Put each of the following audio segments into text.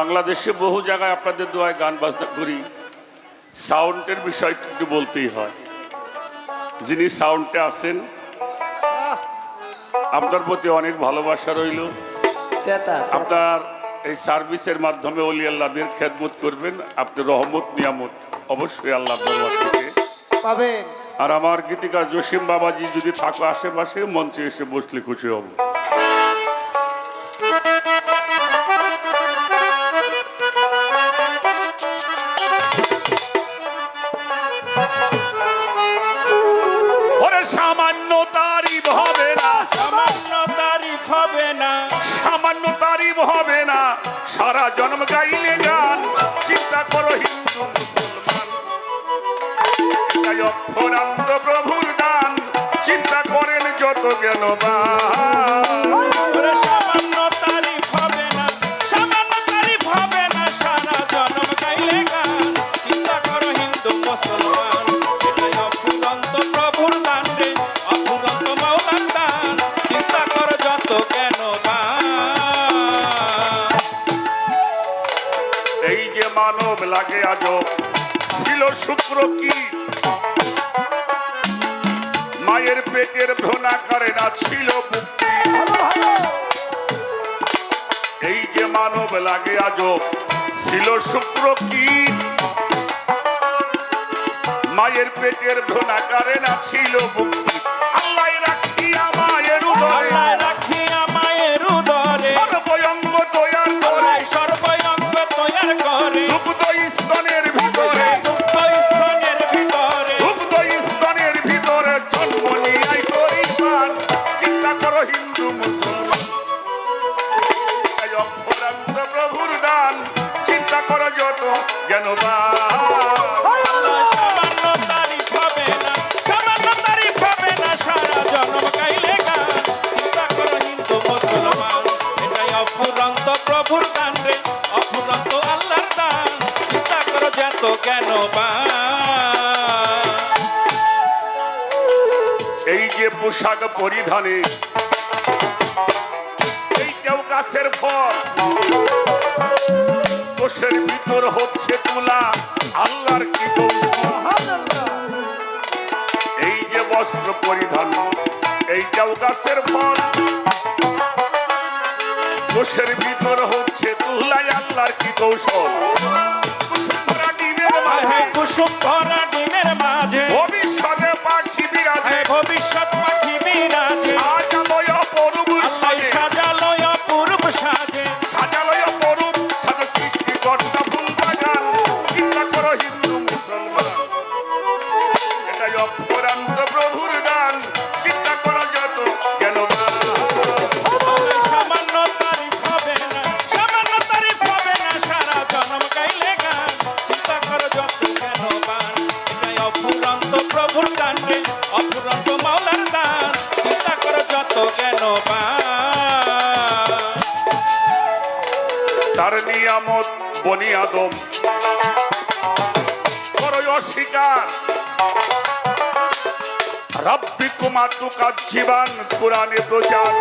বাংলাদেশে বহু জায়গায় আপনাদের দোয়ায় গান বাজনা করি। সাউন্ডের বিষয় একটু বলতেই হয়। যিনি সাউন্ডে আছেন আপনার প্রতি অনেক ভালোবাসা রইল। আপনার এই সার্ভিসের মাধ্যমে অলি আল্লাহদের খেদমত করবেন। আপনি রহমত নিয়ামত অবশ্যই আল্লাহ দরবার থেকে। পাবেন। আর আমার গীতিকার জসিম বাবাজি যদি থাকো আশেপাশে মঞ্চে এসে বসলে খুশি হব। হবে না। সারা জন্ম গাইলে গান চিন্তা করো হিন্দু মুসলমান। অক্ষরান্ত প্রভুর দান চিন্তা করেন যত জ্ঞানবান ওরে সামান্য মানব লাগে আজ ছিল শুক্র কি? মায়ের পেটের ভ্রণা করে না ছিল এই যে মানব লাগে আজ ছিল শুক্র কি? মায়ের পেটের ভ্রণা করে না ছিল মুক্তি। আল্লাহ রাখিয়া মায়ের উদরে করো যত জ্ঞান এই যে পোশাক পরিধানে এই কেউ গাছের ফল। কোষের ভিতর হচ্ছে তুলা। আল্লাহর কি কৌশল? এই যে বস্ত্র পরিধান এইটাও গাছের ফল। কোষের ভিতর হচ্ছে তুলাই আল্লাহর কি কৌশল? কুসুমরা ডিমের মাঝে। কুসুম ভরা ডিমের মাঝে। ভবিষ্যতে পাখি বিরাজে। ভবিষ্যৎ পাখি নিয়ামত, বনি আদম। করো অস্বীকার। রব্বি কুমাতু কাজ্জিবান কোরআনে প্রচার।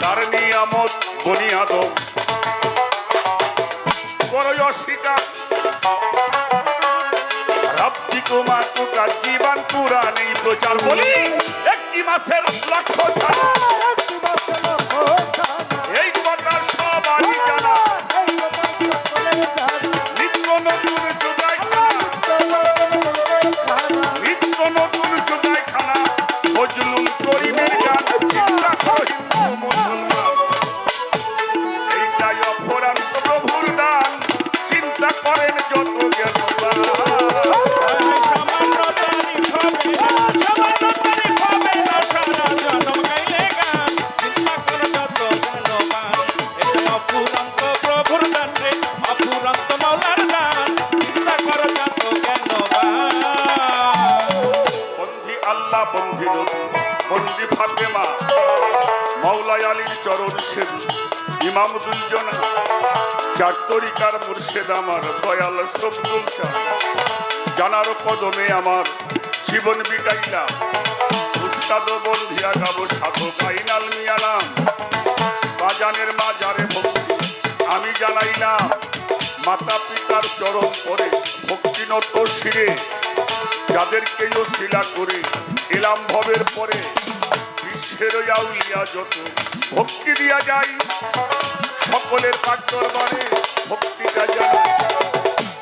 তার নিয়ামত, বনি আদম। করো অস্বীকার। রব্বি প্রচার। বলি, একটি মাসের লক্ষ্য ছাড়া। এই বন্ধি নবী ফাতেমা মাওলাই আলীর চরণ সেন ইমাম দুইজন, চার তরিকার মুর্শেদ আমার, দয়াল সবদুল জানার কদমে আমার জীবন বিটাইলা উস্তাদ বন্ধিয়া গাবো সাধক আইনাল মিয়ালাম বাজানের মাজারে ভক্তি নাম মাতা পিতার চরণ পরে ভক্তিনত শিরে। যাদেরকেই শিলা করে এলাম ভবের পরে, বিশ্বের আউলিয়া যত ভক্তি দিয়া যায়, সকলের পাকর মানে ভক্তিটা যায়।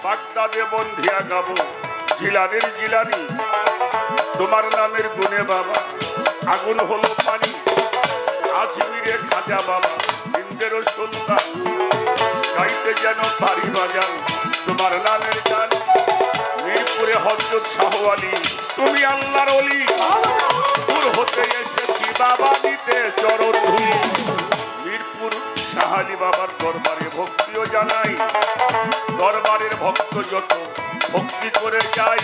বাগদাদে বন্ধিয়া গাবো, জিলানের জিলানি, তোমার নামের গুণে বাবা, আগুন হলো পানি আজমিরে খাজা বাবা ইন্দ্রের সুলতান গাইতে যেন পারি বাজান, তোমার মিরপুরে আলী তুমি আল্লাহর অলি দূর হতে এসেছি বাবা নিতে চরণ ধুলি। মিরপুর শাহালি বাবার দরবারে ভক্তিও জানাই। দরবারের ভক্ত যত, ভক্তি করে যাই।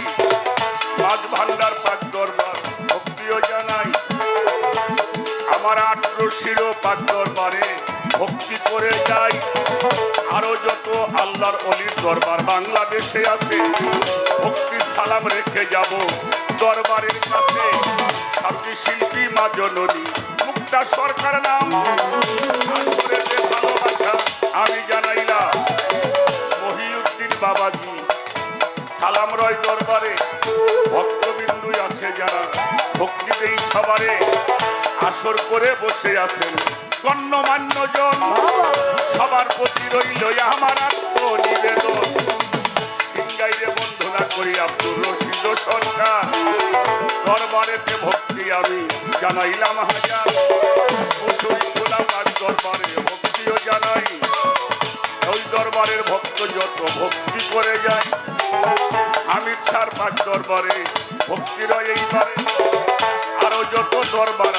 মাঝ ভান্ডার পাক দরবার, ভক্তিও জানাই। আমার আঠেরো শিরো পাক দরবারে ভক্তি করে যাই। আরও যত আল্লাহর অলির দরবার বাংলাদেশে আছে, ভক্তি সালাম রেখে যাব দরবারের কাছে। সাথী শিল্পী মা জননী, মুক্তা সরকার নাম। ভালোবাসা, আমি জানাইলাম। মহিউদ্দিন বাবাজি, সালাম রয় দরবারে। ভক্তবিন্দু আছে যারা ভক্তি দেই সবারে। আসর করে বসে আছেন গণ্যমান্য জন। সবার প্রতি রইল আমার আত্ম নিবেদন সিংগাইরে বন্ধনা করি আব্দুর রশিদ সরকার দরবারেতে ভক্তি আমি জানাইলাম হাজার। ভক্তিও জানাই। ওই দরবারের ভক্ত যত ভক্তি করে যায়। হামিদ সার পাক দরবারে ভক্তি রয় এইবারে। আরও যত দরবার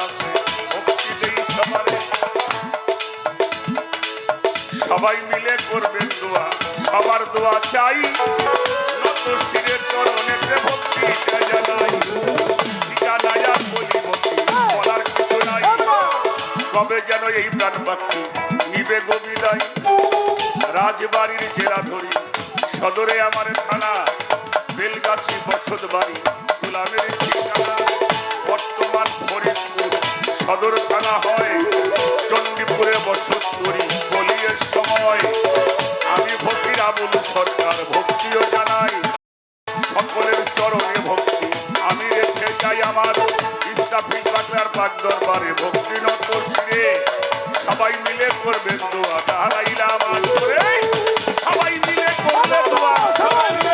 দোয়া চাই। কবে যেন এই প্রাণ নিবে গভীরাই রাজবাড়ির জেরা ধরি, সদরে আমার থানা। বেলগাছি বসত বাড়ি ঠিকানা। বর্তমান ফরিদপুর, সদর থানা হয় ভক্তির সরকার ভক্তিও জানাই। সকলের চরণে ভক্তি। আমি রেখে যাই আমার ইস্তাফিল পাকলার পাক দরবারে ভক্তি নত সবাই মিলে করবেন দোয়া। করে। সবাই মিলে করবে দোয়া। সবাই